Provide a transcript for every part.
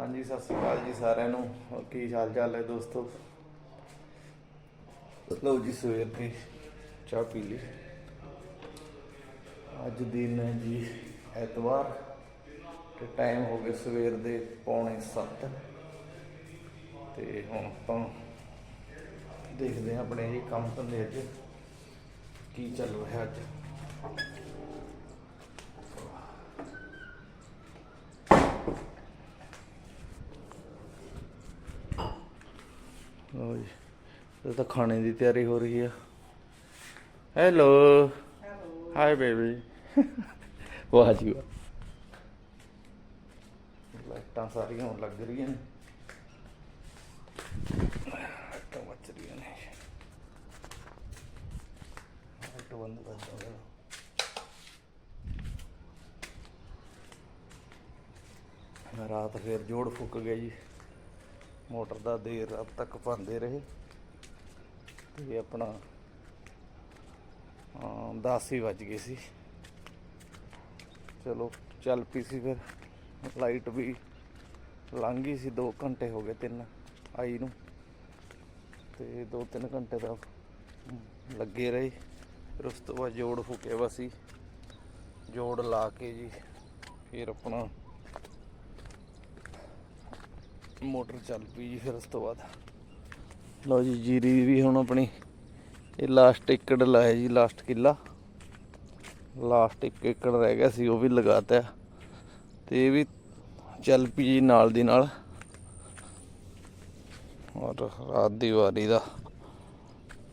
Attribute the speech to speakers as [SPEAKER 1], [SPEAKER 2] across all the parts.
[SPEAKER 1] ਹਾਂਜੀ ਸਤਿ ਸ੍ਰੀ ਅਕਾਲ ਜੀ ਸਾਰਿਆਂ ਨੂੰ। ਕੀ ਹਾਲ ਚਾਲ ਹੈ ਦੋਸਤੋ? ਲਓ ਜੀ ਸਵੇਰ ਦੀ ਚਾਹ ਪੀ ਲਈ। ਅੱਜ ਦਿਨ ਹੈ ਜੀ ਐਤਵਾਰ ਤੇ ਟਾਈਮ ਹੋ ਗਿਆ ਸਵੇਰ ਦੇ ਪੌਣੇ 7 ਤੇ ਹੁਣ ਆਪਾਂ ਦੇਖਦੇ ਹਾਂ ਆਪਣੇ ਇਹ ਕੰਮ ਧੰਦੇ ਅੱਜ ਕੀ ਚੱਲ ਰਿਹਾ ਅੱਜ ਲਓ ਜੀ ਇਹ ਤਾਂ ਖਾਣੇ ਦੀ ਤਿਆਰੀ ਹੋ ਰਹੀ ਆ। ਹੈਲੋ ਹਾਈ ਬੇਬੀ ਵਾਹ ਜੀ ਵਾਹ ਲਾਈਟਾਂ ਸਾਰੀਆਂ ਹੁਣ ਲੱਗ ਰਹੀਆਂ ਨੇ। ਲਾਈਟਾਂ ਮੱਚ ਰਹੀਆਂ ਨੇ। ਲਾਈਟ ਬੰਦ ਕਰ ਦੋ ਰਾਤ ਫੇਰ ਜੋੜ ਫੁੱਕ ਗਿਆ ਜੀ। ਮੋਟਰ ਦਾ ਦੇਰ ਰਾਤ ਤੱਕ ਪਾਉਂਦੇ ਰਹੇ। ਤੇ ਆਪਣਾ ਹਾਂ 10 ਹੀ ਵੱਜ ਗਏ ਸੀ। ਚਲੋ, ਚੱਲ ਪਈ ਸੀ ਫਿਰ। ਲਾਈਟ ਵੀ ਲੰਘ ਗਈ ਸੀ 2 ਘੰਟੇ ਹੋ ਗਏ ਤਿੰਨ ਆਈ ਨੂੰ। ਤੇ 2-3 ਘੰਟੇ ਦਾ ਲੱਗੇ ਰਹੇ। ਫਿਰ ਉਸ ਤੋਂ ਬਾਅਦ ਜੋੜ ਫੁਕੇ ਵਾ ਸੀ। ਜੋੜ ਲਾ ਕੇ ਜੀ ਫਿਰ ਆਪਣਾ ਮੋਟਰ ਚੱਲ ਪਈ ਜੀ ਫਿਰ ਉਸ ਤੋਂ ਬਾਅਦ। ਲਓ ਜੀ, ਜੀਰੀ ਵੀ ਹੁਣ ਆਪਣੀ ਇਹ ਲਾਸਟ ਏਕੜ ਲਾਇਆ ਜੀ ਲਾਸਟ ਕਿੱਲਾ। ਲਾਸਟ ਇੱਕ ਏਕੜ ਰਹਿ ਗਿਆ ਸੀ, ਉਹ ਵੀ ਲਗਾਤਾ ਤੇ ਇਹ ਵੀ ਚੱਲ ਪਈ ਜੀ ਨਾਲ ਦੀ ਨਾਲ। ਔਰ ਰਾਤ ਦੀ ਵਾਰੀ ਦਾ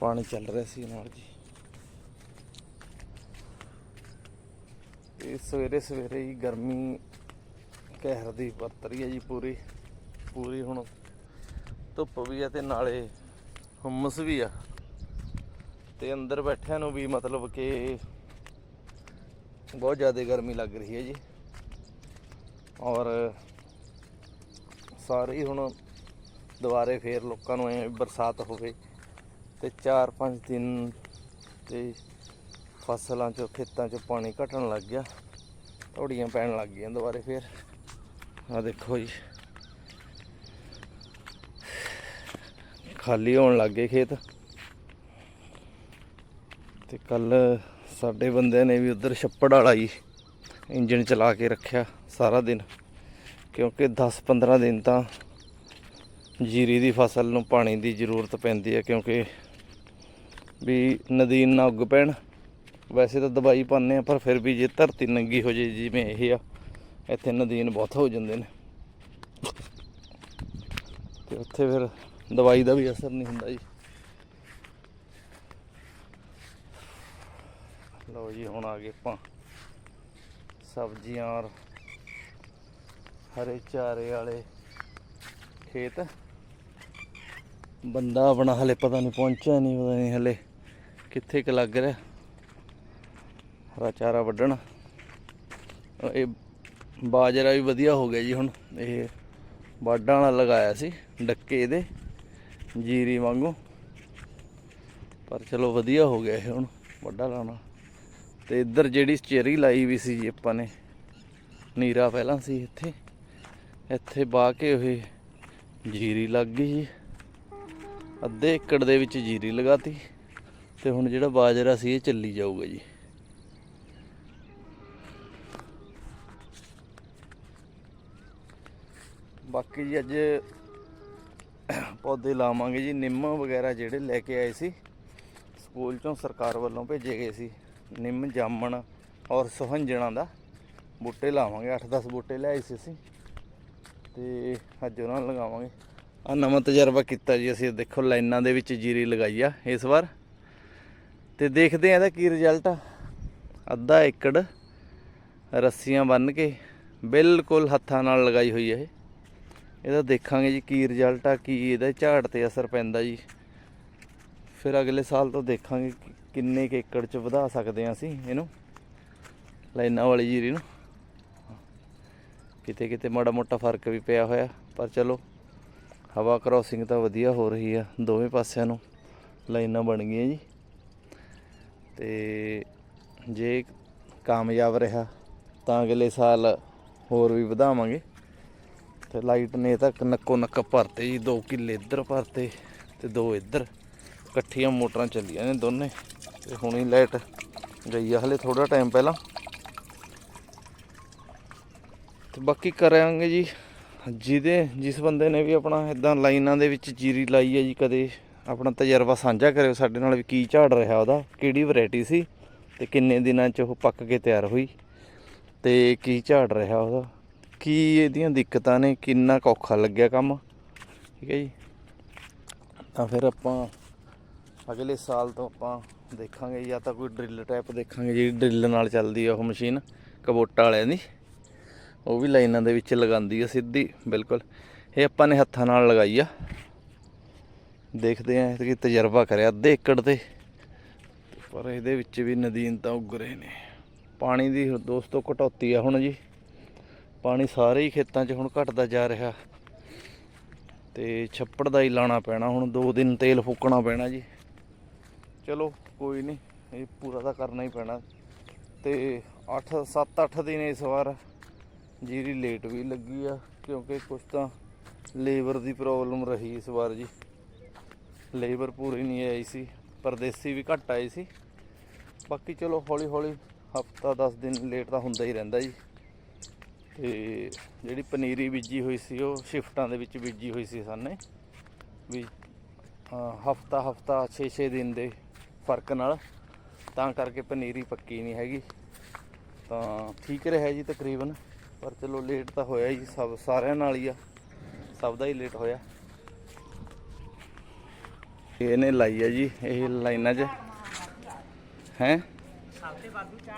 [SPEAKER 1] ਪਾਣੀ ਚੱਲ ਰਿਹਾ ਸੀ ਨਾਲ ਜੀ। ਇਹ ਸਵੇਰੇ ਸਵੇਰੇ ਹੀ ਗਰਮੀ, ਕਹਿਰ ਦੀ ਵਰਤ ਰਹੀ ਹੈ ਜੀ ਪੂਰੀ। ਪੂਰੀ ਹੁਣ ਧੁੱਪ ਵੀ ਆ ਤੇ ਨਾਲੇ ਹੁਮਸ ਵੀ ਆ। ਤੇ ਅੰਦਰ ਬੈਠਿਆਂ ਨੂੰ ਵੀ ਮਤਲਬ ਕਿ ਬਹੁਤ ਜ਼ਿਆਦਾ ਗਰਮੀ ਲੱਗ ਰਹੀ ਹੈ ਜੀ। ਔਰ ਸਾਰੇ ਹੁਣ ਦੁਬਾਰੇ ਫੇਰ ਲੋਕਾਂ ਨੂੰ ਐ ਬਰਸਾਤ ਹੋਵੇ ਤੇ 4-5 ਦਿਨ ਤੇ ਫਸਲਾਂ 'ਚੋਂ, ਖੇਤਾਂ 'ਚੋਂ ਪਾਣੀ ਘਟਣ ਲੱਗ ਗਿਆ। ਧੌੜੀਆਂ ਪੈਣ ਲੱਗ ਗਈਆਂ ਦੁਬਾਰੇ ਫੇਰ। ਆ ਦੇਖੋ ਜੀ। ਖਾਲੀ ਹੋਣ ਲੱਗ ਗਏ ਖੇਤ। ਤੇ ਕੱਲ ਸਾਡੇ ਬੰਦਿਆਂ ਨੇ ਵੀ ਉਧਰ ਛੱਪੜ ਵਾਲਾ ਹੀ ਇੰਜਨ ਚਲਾ ਕੇ ਰੱਖਿਆ ਸਾਰਾ ਦਿਨ। ਕਿਉਂਕਿ 10-15 ਦਿਨ ਤਾਂ ਜੀਰੀ ਦੀ ਫਸਲ ਨੂੰ ਪਾਣੀ ਦੀ ਜ਼ਰੂਰਤ ਪੈਂਦੀ ਹੈ, ਕਿਉਂਕਿ ਵੀ ਨਦੀਨ ਨਾ ਉੱਗ ਪੈਣ, ਵੈਸੇ ਤਾਂ ਦਵਾਈ ਪਾਉਂਦੇ ਆ ਪਰ ਫਿਰ ਵੀ ਜੇ ਧਰਤੀ ਨੰਗੀ ਹੋ ਜੇ ਜਿਵੇਂ ਇਹ ਆ, ਇੱਥੇ ਨਦੀਨ ਬਹੁਤ ਹੋ ਜਾਂਦੇ ਨੇ। ਤੇ ਉੱਥੇ ਫਿਰ ਦਵਾਈ ਦਾ ਵੀ ਅਸਰ ਨਹੀਂ ਹੁੰਦਾ ਜੀ। ਲਓ ਜੀ, ਹੁਣ ਆ ਗਏ ਆਪਾਂ ਸਬਜ਼ੀਆਂ ਔਰ ਹਰੇ ਚਾਰੇ ਵਾਲੇ ਖੇਤ। ਬੰਦਾ ਆਪਣਾ ਹਲੇ ਪਤਾ ਨਹੀਂ ਪਹੁੰਚਿਆ ਨਹੀਂ, ਪਤਾ ਨਹੀਂ ਹਲੇ ਕਿੱਥੇ ਕ ਲੱਗ ਰਿਹਾ। ਹਰਾ ਚਾਰਾ ਵੱਢਣ। ਇਹ ਬਾਜਰਾ ਵੀ ਵਧੀਆ ਹੋ ਗਿਆ ਜੀ ਹੁਣ। ਇਹ ਵਾਢਾਂ ਵਾਲਾ ਲਗਾਇਆ ਸੀ, ਡੱਕੇ ਇਹਦੇ। ਜੀਰੀ ਵਾਂਗੂ। ਪਰ ਚਲੋ ਵਧੀਆ ਹੋ ਗਿਆ ਇਹ ਹੁਣ, ਵੱਡਾ ਲਾਣਾ ਤੇ ਇੱਧਰ ਜਿਹੜੀ ਸਚੇਰੀ ਲਾਈ ਵੀ ਸੀ ਜੀ ਆਪਾਂ ਨੇ, ਨੀਰਾ ਪਹਿਲਾਂ ਸੀ ਇੱਥੇ। ਇੱਥੇ ਬਾ ਕੇ ਉਹ ਜੀਰੀ ਲੱਗ ਗਈ ਜੀ। ਅੱਧੇ ਏਕੜ ਦੇ ਵਿੱਚ ਜੀਰੀ ਲਗਾਤੀ। ਤੇ ਹੁਣ ਜਿਹੜਾ ਬਾਜਰਾ ਸੀ ਇਹ ਚੱਲੀ ਜਾਊਗਾ ਜੀ। ਬਾਕੀ ਜੀ ਅੱਜ ਪੌਦੇ ਲਾਵਾਂਗੇ ਜੀ। ਨਿੰਮ ਵਗੈਰਾ ਜਿਹੜੇ ਲੈ ਕੇ ਆਏ ਸੀ, ਸਕੂਲ ਚੋਂ ਸਰਕਾਰ ਵੱਲੋਂ ਭੇਜੇ ਗਏ ਸੀ। ਨਿੰਮ, ਜਾਮਣ ਔਰ ਸੁਹੰਜਣਾ ਦਾ ਬੂਟੇ ਲਾਵਾਂਗੇ। 8-10 ਬੂਟੇ ਲਿਆਏ ਸੀ ਅਸੀਂ ਤੇ ਅੱਜ ਉਹਨਾਂ ਨੂੰ ਲਗਾਵਾਂਗੇ। ਆ ਨਵਾਂ ਤਜਰਬਾ ਕੀਤਾ ਜੀ ਅਸੀਂ। ਦੇਖੋ ਲਾਈਨਾਂ ਦੇ ਵਿੱਚ ਜੀਰੀ ਲਗਾਈ ਆ ਇਸ ਵਾਰ। ਤੇ ਦੇਖਦੇ ਆ ਇਹਦਾ ਕੀ ਰਿਜ਼ਲਟ ਆ। ਅੱਧਾ ਏਕੜ ਰੱਸੀਆਂ ਬੰਨ ਕੇ ਬਿਲਕੁਲ ਹੱਥਾਂ ਨਾਲ ਲਗਾਈ ਹੋਈ ਹੈ ਇਹ। ਇਹਦਾ ਦੇਖਾਂਗੇ ਜੀ ਕੀ ਰਿਜ਼ਲਟ ਆ, ਕੀ ਇਹਦਾ ਝਾੜ ਤੇ ਅਸਰ ਪੈਂਦਾ ਜੀ। ਫਿਰ ਅਗਲੇ ਸਾਲ ਤੋਂ ਦੇਖਾਂਗੇ ਕਿੰਨੇ ਕੁ ਏਕੜ ਚ ਵਧਾ ਸਕਦੇ ਆ ਅਸੀਂ ਇਹਨੂੰ, ਲਾਈਨਾਂ ਵਾਲੀ ਜੀਰੀ ਨੂੰ। ਕਿਤੇ ਕਿਤੇ ਮਾੜਾ ਮੋਟਾ ਫ਼ਰਕ ਵੀ ਪਿਆ ਹੋਇਆ, ਪਰ ਚਲੋ, ਹਵਾ ਕ੍ਰੋਸਿੰਗ ਤਾਂ ਵਧੀਆ ਹੋ ਰਹੀ ਆ ਦੋਵੇਂ ਪਾਸਿਆਂ ਨੂੰ, ਲਾਈਨਾਂ ਬਣ ਗਈਆਂ ਜੀ। ਤੇ ਜੇ ਕਾਮਯਾਬ ਰਿਹਾ, ਤਾਂ ਅਗਲੇ ਸਾਲ ਹੋਰ ਵੀ ਵਧਾਵਾਂਗੇ। ਤੇ ਲਾਈਟ ਨੇ ਤਾਂ ਨੱਕੋ ਨੱਕ ਭਰਤੇ ਜੀ, ਦੋ ਕਿੱਲੇ ਇੱਧਰ ਭਰਤੇ ਤੇ ਦੋ ਇੱਧਰ। ਇਕੱਠੀਆਂ ਮੋਟਰਾਂ ਚੱਲੀਆਂ ਨੇ ਦੋਨੇ ਤੇ ਹੁਣੀ ਲਾਈਟ ਗਈ ਆ, ਹਲੇ ਥੋੜਾ ਟਾਈਮ ਪਹਿਲਾਂ। ਤੇ ਬਾਕੀ ਕਰਾਂਗੇ ਜੀ, ਜਿਹਦੇ, ਜਿਸ ਬੰਦੇ ਨੇ ਵੀ ਆਪਣਾ ਇਦਾਂ ਲਾਈਨਾਂ ਦੇ ਵਿੱਚ ਜੀਰੀ ਲਾਈ ਹੈ ਜੀ, ਕਦੇ ਆਪਣਾ ਤਜਰਬਾ ਸਾਂਝਾ ਕਰਿਓ ਸਾਡੇ ਨਾਲ ਵੀ ਕੀ ਝਾੜ ਰਿਹਾ ਉਹਦਾ, ਕਿਹੜੀ ਵੈਰਾਈਟੀ ਸੀ ਤੇ ਕਿੰਨੇ ਦਿਨਾਂ ਚ ਉਹ ਪੱਕ ਕੇ ਤਿਆਰ ਹੋਈ ਤੇ ਕੀ ਝਾੜ ਰਿਹਾ ਉਹਦਾ। ਕੀ ਇਹਦੀਆਂ ਦਿੱਕਤਾਂ ਨੇ? ਕਿੰਨਾ ਕੁ ਔਖਾ ਲੱਗਿਆ ਕੰਮ? ਠੀਕ ਹੈ ਜੀ। ਤਾਂ ਫਿਰ ਆਪਾਂ ਅਗਲੇ ਸਾਲ ਤੋਂ ਆਪਾਂ ਦੇਖਾਂਗੇ ਜਾਂ ਤਾਂ ਕੋਈ ਡਰਿਲ ਟਾਈਪ ਦੇਖਾਂਗੇ ਜਿਹੜੀ ਡਰਿਲ ਨਾਲ ਚੱਲਦੀ ਆ ਉਹ ਮਸ਼ੀਨ, ਕਬੋਟਾ ਵਾਲਿਆਂ ਦੀ। ਉਹ ਵੀ ਲਾਈਨਾਂ ਦੇ ਵਿੱਚ ਲਗਾਉਂਦੀ ਆ ਸਿੱਧੀ, ਬਿਲਕੁਲ। ਇਹ ਆਪਾਂ ਨੇ ਹੱਥਾਂ ਨਾਲ ਲਗਾਈ ਆ। ਦੇਖਦੇ ਆ ਕਿ ਤਜਰਬਾ ਕਰਿਆ ਅੱਧੇ ਏਕੜ ਤੇ। ਪਰ ਇਹਦੇ ਵਿੱਚ ਵੀ ਨਦੀਨ ਤਾਂ ਉੱਗ ਰਹੇ ਨੇ। ਪਾਣੀ ਦੀ ਦੋਸਤੋ ਕਟੌਤੀ ਆ ਹੁਣ ਜੀ। ਪਾਣੀ ਸਾਰੇ ਹੀ ਖੇਤਾਂ 'ਚ ਹੁਣ ਘਟਦਾ ਜਾ ਰਿਹਾ। ਤੇ ਛੱਪੜ ਦਾ ਹੀ ਲਾਣਾ ਪੈਣਾ, ਹੁਣ 2 ਦਿਨ ਤੇਲ ਫੂਕਣਾ ਪੈਣਾ ਜੀ। ਚਲੋ, ਕੋਈ ਨਹੀਂ, ਇਹ ਪੂਰਾ ਤਾਂ ਕਰਨਾ ਹੀ ਪੈਣਾ। ਤੇ 8 7 8 ਦਿਨ ਇਸ ਵਾਰ ਜੀਰੀ ਲੇਟ ਵੀ ਲੱਗੀ ਆ, ਕਿਉਂਕਿ ਕੁਝ ਤਾਂ ਲੇਬਰ ਦੀ ਪ੍ਰੋਬਲਮ ਰਹੀ ਇਸ ਵਾਰ ਜੀ। ਲੇਬਰ ਪੂਰੀ ਨਹੀਂ ਆਈ ਸੀ, ਪਰਦੇਸੀ ਵੀ ਘੱਟ ਆਏ ਸੀ। ਬਾਕੀ ਚਲੋ ਹੌਲੀ ਹੌਲੀ ਹਫਤਾ 10 ਦਿਨ ਲੇਟ ਤਾਂ ਹੁੰਦਾ ਹੀ ਰਹਿੰਦਾ ਜੀ। ਤੇ ਜਿਹੜੀ ਪਨੀਰੀ ਬੀਜੀ ਹੋਈ ਸੀ, ਉਹ ਸ਼ਿਫਟਾਂ ਦੇ ਵਿੱਚ ਬੀਜੀ ਹੋਈ ਸੀ ਸਾਨੇ ਵੀ ਹਫਤਾ ਹਫਤਾ 6-6 ਦਿਨ ਦੇ ਫ਼ਰਕ ਨਾਲ। ਤਾਂ ਕਰਕੇ ਪਨੀਰੀ ਪੱਕੀ ਨਹੀਂ ਹੈਗੀ। ਤਾਂ ਠੀਕ ਰਿਹਾ ਜੀ ਤਕਰੀਬਨ। ਪਰ ਚਲੋ ਲੇਟ ਤਾਂ ਹੋਇਆ ਜੀ ਸਭ ਸਾਰਿਆਂ ਨਾਲ ਹੀ ਆ। ਸਭ ਦਾ ਹੀ ਲੇਟ ਹੋਇਆ। ਇਹਨੇ ਲਾਈ ਆ ਜੀ, ਇਹ ਲਾਈਨਾਂ 'ਚ। ਹੈ?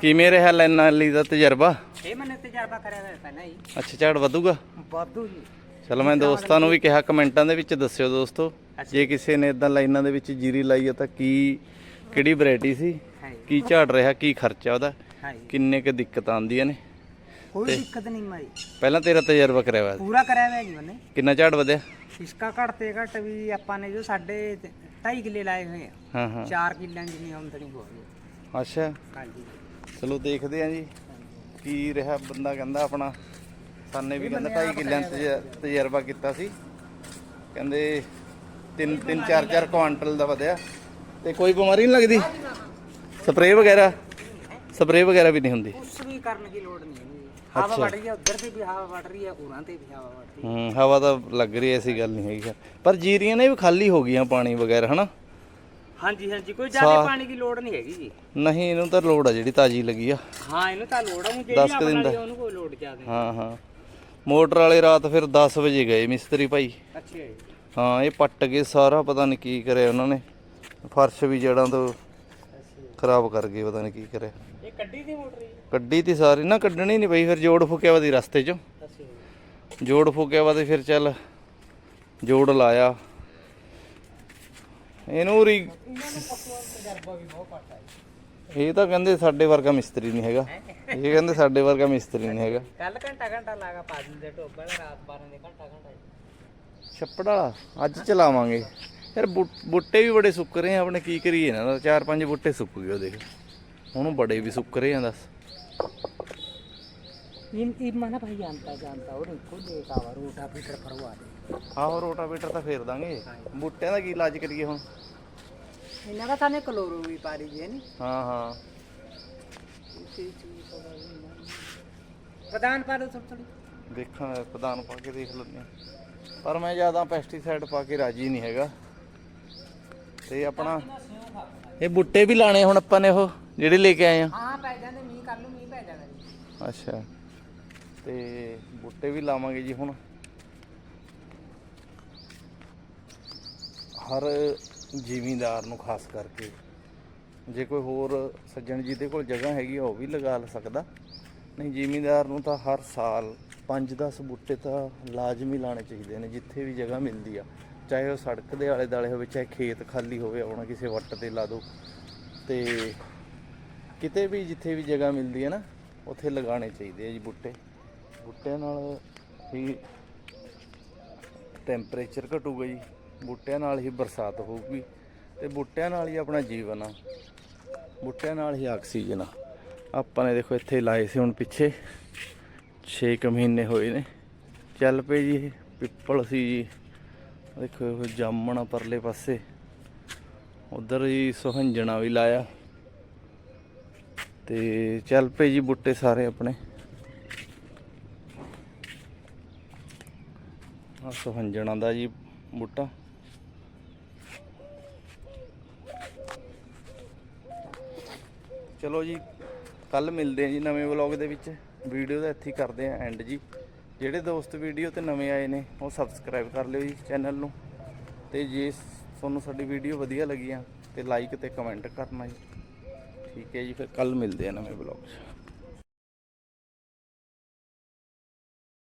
[SPEAKER 1] ਕਿਵੇਂ ਰਿਹਾ ਲਾਈਨਾਂ ਲਈ ਦਾ ਤਜਰਬਾ?
[SPEAKER 2] ਇਹ ਮੈਨੇ ਤਜਰਬਾ ਕਰਿਆ ਹੋਇਆ ਪਹਿਲਾਂ ਹੀ।
[SPEAKER 1] ਅੱਛਾ ਝਾੜ ਵਧੂਗਾ?
[SPEAKER 2] ਵਾਧੂ ਜੀ।
[SPEAKER 1] ਚਲੋ ਮੈਂ ਦੋਸਤਾਂ ਨੂੰ ਵੀ ਕਿਹਾ ਕਮੈਂਟਾਂ ਦੇ ਵਿੱਚ ਦੱਸਿਓ ਦੋਸਤੋ ਜੇ ਕਿਸੇ ਨੇ ਇਦਾਂ ਲਾਈਨਾਂ ਦੇ ਵਿੱਚ ਜੀਰੀ ਲਾਈ ਆ ਤਾਂ ਕੀ ਕਿਹੜੀ ਵੈਰਾਈਟੀ ਸੀ?
[SPEAKER 2] ਹੈ
[SPEAKER 1] ਕੀ ਝਾੜ ਰਿਹਾ ਕੀ ਖਰਚਾ ਉਹਦਾ?
[SPEAKER 2] ਹੈ
[SPEAKER 1] ਕਿੰਨੇ ਕੁ ਦਿੱਕਤਾਂ ਆਉਂਦੀਆਂ ਨੇ?
[SPEAKER 2] ਕੋਈ ਦਿੱਕਤ ਨਹੀਂ ਮਾਈ।
[SPEAKER 1] ਪਹਿਲਾਂ ਤੇਰਾ ਤਜਰਬਾ ਕਰਿਆ ਹੋਇਆ।
[SPEAKER 2] ਪੂਰਾ ਕਰਿਆ ਹੋਇਆ ਜੀ ਮੈਨੇ
[SPEAKER 1] ਕਿੰਨਾ ਝਾੜ ਵਧਿਆ?
[SPEAKER 2] ਇਸਕਾ ਘੱਟ ਤੇ ਘੱਟ ਵੀ ਆਪਾਂ ਨੇ ਜੋ ਸਾਡੇ 2.5 ਕਿੱਲੇ ਲਾਏ ਹੋਏ ਆ।
[SPEAKER 1] ਹਾਂ ਹਾਂ।
[SPEAKER 2] 4 ਕਿੱਲਿਆਂ ਜਿੰਨੀ ਆਮਦਨੀ ਹੋ
[SPEAKER 1] ਅੱਛਾ।
[SPEAKER 2] ਹਾਂਜੀ।
[SPEAKER 1] ਚਲੋ ਦੇਖਦੇ ਆਂ ਜੀ ਕੀ ਰਿਹਾ ਬੰਦਾ ਕਹਿੰਦਾ ਆਪਣਾ। ਸਾਨੇ ਵੀ ਕਹਿੰਦਾ ਢਾਈ ਕਿੱਲਿਆਂ ਤਜ- ਤਜਰਬਾ ਕੀਤਾ ਸੀ। ਕਹਿੰਦੇ ਤਿੰਨ ਤਿੰਨ ਚਾਰ ਚਾਰ ਕੁਆਂਟਲ ਦਾ ਵਧਿਆ। ਤੇ ਕੋਈ ਬਿਮਾਰੀ ਨਹੀਂ ਲੱਗਦੀ? ਸਪਰੇਅ ਵਗੈਰਾ? ਸਪਰੇਅ ਵਗੈਰਾ ਵੀ ਨਹੀਂ ਹੁੰਦੀ।
[SPEAKER 2] ਕੁਛ ਵੀ ਕਰਨ ਦੀ ਲੋੜ ਨਹੀਂ ਹਵਾ ਵੱਢ ਰਹੀ ਹੈ ਉਧਰ ਤੇ ਵੀ ਹਵਾ ਵੱਢ ਰਹੀ ਹੈ ਉਰਾਂ ਤੇ ਵੀ ਹਵਾ ਵੱਢ ਰਹੀ
[SPEAKER 1] ਹੂੰ। ਹਵਾ ਤਾਂ ਲੱਗ ਰਹੀ ਐ ਐਸੀ ਗੱਲ ਨਹੀਂ ਹੈਗੀ। ਪਰ ਜੀਰੀਆਂ ਨੇ ਵੀ ਖਾਲੀ ਹੋ ਗਈਆਂ ਪਾਣੀ ਵਗੈਰਾ ਹਨਾ?
[SPEAKER 2] ਹਾਂਜੀ ਹਾਂਜੀ ਕੋਈ ਜ਼ਿਆਦਾ ਪਾਣੀ ਦੀ ਲੋੜ ਨਹੀਂ ਹੈਗੀ ਜੀ।
[SPEAKER 1] ਨਹੀਂ ਇਹਨੂੰ ਤਾਂ ਲੋੜ ਆ ਜਿਹੜੀ ਤਾਜੀ ਲੱਗੀ ਆ।
[SPEAKER 2] ਹਾਂ ਇਹਨੂੰ ਤਾਂ ਲੋੜ ਆ ਉਹ ਜਿਹੜੀ ਆਪਣਾ। ਉਹਨੂੰ ਕੋਈ ਲੋੜ ਜ਼ਿਆਦਾ
[SPEAKER 1] ਹਾਂ ਹਾਂ। ਮੋਟਰ ਵਾਲੇ ਰਾਤ ਫਿਰ 10 ਵਜੇ ਗਏ ਮਿਸਤਰੀ ਭਾਈ।
[SPEAKER 2] ਅੱਛਾ ਜੀ।
[SPEAKER 1] ਹਾਂ ਇਹ ਪੱਟ ਕੇ ਸਾਰਾ ਪਤਾ ਨਹੀਂ ਕੀ ਕਰਿਆ ਉਹਨਾਂ ਨੇ। ਫਰਸ਼ ਵੀ ਜੜਾਂ ਤੋਂ ਖਰਾਬ ਕਰ ਗਏ ਪਤਾ ਨਹੀਂ ਕੀ ਕਰਿਆ।
[SPEAKER 2] ਇਹ ਕੱਢੀ ਦੀ ਮੋਟਰ ਜੀ?
[SPEAKER 1] ਕੱਢੀ ਤੀ ਸਾਰੀ। ਨਾ ਕੱਢਣੀ ਨਹੀਂ ਪਈ ਫਿਰ ਜੋੜ ਫੁਕਿਆ ਵਾ ਦੀ ਰਸਤੇ 'ਚੋਂ। ਜੋੜ ਫੁਕਿਆ ਵਾ ਤੇ ਫਿਰ ਚੱਲ ਜੋੜ ਲਾਇਆ। ਇਹਨੂੰ ਰੀ ਇਹ ਤਾਂ ਕਹਿੰਦੇ ਸਾਡੇ ਵਰਗਾ ਮਿਸਤਰੀ ਨਹੀਂ ਹੈਗਾ। ਇਹ ਕਹਿੰਦੇ ਸਾਡੇ ਵਰਗਾ ਮਿਸਤਰੀ ਨਹੀਂ ਹੈਗਾ।
[SPEAKER 2] ਕੱਲ ਘੰਟਾ ਘੰਟਾ ਲਾਗਾ ਪਾ ਦਿੰਦੇ ਟੋਬਾ ਰਾਤ 12 ਦੇ ਘੰਟਾ ਘੰਟਾ
[SPEAKER 1] ਛੱਪੜ ਵਾਲਾ ਅੱਜ ਚਲਾਵਾਂਗੇ। ਯਾਰ ਬੁੱਟੇ ਵੀ ਬੜੇ ਸੁੱਕ ਰਹੇ ਆ ਆਪਣੇ ਕੀ ਕਰੀਏ ਇਹਨਾਂ ਚਾਰ ਪੰਜ ਬੁੱਟੇ ਸੁੱਕ ਗਏ ਉਹ ਦੇਖ। ਹੁਣ ਬੜੇ ਵੀ ਸੁੱਕ ਰਹੇ ਆ ਦੱਸ।
[SPEAKER 2] ਇਹ ਇਹ ਮਨਾ ਭਾਈ ਆਂਤਾ ਜਾਂਦਾ ਉਹ ਨਹੀਂ ਕੋਈ ਦੇਖ ਆਵਾ ਰੋਟਾ ਪੀਟਰ ਪਰਵਾ
[SPEAKER 1] ਆਹੋ ਰੋਟਾਵੇਟਰ ਤਾਂ ਫੇਰ ਦਾਂਗੇ। ਬੂਟਿਆਂ ਦਾ ਕੀ ਇਲਾਜ ਕਰੀਏ ਹੁਣ?
[SPEAKER 2] ਇਹਨਾਂ ਦਾ ਤਾਂ ਕਲੋਰੋ ਵੀ ਪਾਰੀ ਜੇ ਨਹੀਂ
[SPEAKER 1] ਹਾਂ ਹਾਂ।
[SPEAKER 2] ਪ੍ਰਧਾਨ ਪਾ ਦੋ ਥੋੜੀ
[SPEAKER 1] ਦੇਖਾਂ ਪ੍ਰਧਾਨ ਪਾ ਕੇ ਦੇਖ ਲੈਂਦੇ ਪਰ ਮੈਂ ਜ਼ਿਆਦਾ ਪੈਸਟੀਸਾਈਡ ਪਾ ਕੇ ਰਾਜੀ ਨਹੀਂ ਹੈਗਾ। ਤੇ ਆਪਣਾ ਇਹ ਬੂਟੇ ਵੀ ਲਾਣੇ ਹੁਣ ਆਪਾਂ ਨੇ ਉਹ ਜਿਹੜੇ ਲੈ ਕੇ ਆਏ ਆ।
[SPEAKER 2] ਹਾਂ ਪੈ ਜਾਂਦੇ ਮੀਂਹ ਕੱਲ ਨੂੰ ਮੀਂਹ ਪੈ ਜਾਣਾ ਜੀ।
[SPEAKER 1] ਅੱਛਾ। ਤੇ ਬੂਟੇ ਵੀ ਲਾਵਾਂਗੇ ਜੀ ਹੁਣ। ਹਰ ਜ਼ਿਮੀਂਦਾਰ ਨੂੰ ਖਾਸ ਕਰਕੇ, ਜੇ ਕੋਈ ਹੋਰ ਸੱਜਣ ਜੀ ਦੇ ਕੋਲ ਜਗ੍ਹਾ ਹੈਗੀ ਉਹ ਵੀ ਲਗਾ ਲ ਸਕਦਾ। ਨਹੀਂ, ਜ਼ਿਮੀਂਦਾਰ ਨੂੰ ਤਾਂ ਹਰ ਸਾਲ 5-10 ਬੂਟੇ ਤਾਂ ਲਾਜ਼ਮੀ ਲਾਣੇ ਚਾਹੀਦੇ ਨੇ, ਜਿੱਥੇ ਵੀ ਜਗ੍ਹਾ ਮਿਲਦੀ ਆ। ਚਾਹੇ ਉਹ ਸੜਕ ਦੇ ਆਲੇ ਦਾਲੇ ਹੋਵੇ, ਚਾਹੇ ਖੇਤ ਖਾਲੀ ਹੋਵੇ ਆਪਣਾ ਕਿਸੇ ਵੱਟ ਤੇ ਲਾ ਦਿਓ ਤੇ ਕਿਤੇ ਵੀ ਜਿੱਥੇ ਵੀ ਜਗ੍ਹਾ ਮਿਲਦੀ ਹੈ ਨਾ, ਉੱਥੇ ਲਗਾਉਣੇ ਚਾਹੀਦੇ ਆ ਜੀ ਬੂਟੇ। ਬੂਟਿਆਂ ਨਾਲ ਹੀ ਟੈਂਪਰੇਚਰ ਘਟੂਗਾ ਜੀ। ਬੂਟਿਆਂ ਨਾਲ ਹੀ ਬਰਸਾਤ ਹੋਊਗੀ ਤੇ ਬੂਟਿਆਂ ਨਾਲ ਹੀ ਆਪਣਾ ਜੀਵਨ ਆ। ਬੂਟਿਆਂ ਨਾਲ ਹੀ ਆਕਸੀਜਨ ਆ। ਆਪਾਂ ਨੇ ਦੇਖੋ ਇੱਥੇ ਲਾਏ ਸੀ ਹੁਣ ਪਿੱਛੇ 6 ਕੁ ਮਹੀਨੇ ਹੋਏ ਨੇ। ਚੱਲ ਪਏ ਜੀ ਇਹ, ਪਿੱਪਲ ਸੀ ਜੀ। ਦੇਖੋ ਇਹ ਜਾਮਣ ਪਰਲੇ ਪਾਸੇ। ਉਧਰ ਜੀ ਸੁਹੰਜਣਾ ਵੀ ਲਾਇਆ। ਤੇ ਚੱਲ ਪਏ ਜੀ ਬੁੱਟੇ ਸਾਰੇ ਆਪਣੇ। ਆ ਸੁਹੰਜਣਾ ਦਾ ਜੀ ਬੂਟਾ। ਚਲੋ ਜੀ ਕੱਲ ਮਿਲਦੇ ਆ ਜੀ ਨਵੇਂ ਵਲੌਗ ਦੇ ਵਿੱਚ। ਵੀਡੀਓ ਦਾ ਇੱਥੇ ਹੀ ਕਰਦੇ ਆ ਐਂਡ ਜੀ। ਜਿਹੜੇ ਦੋਸਤ ਵੀਡੀਓ ਤੇ ਨਵੇਂ ਆਏ ਨੇ, ਉਹ ਸਬਸਕ੍ਰਾਈਬ ਕਰ ਲਿਓ ਜੀ ਚੈਨਲ ਨੂੰ। ਤੇ ਜੇ ਤੁਹਾਨੂੰ ਸਾਡੀ ਵੀਡੀਓ ਵਧੀਆ ਲੱਗੀ ਆ, ਤੇ ਲਾਈਕ ਤੇ ਕਮੈਂਟ ਕਰਨਾ ਜੀ। ਠੀਕ ਹੈ ਜੀ, ਫਿਰ ਕੱਲ ਮਿਲਦੇ ਆ ਨਵੇਂ ਵਲੌਗ 'ਚ।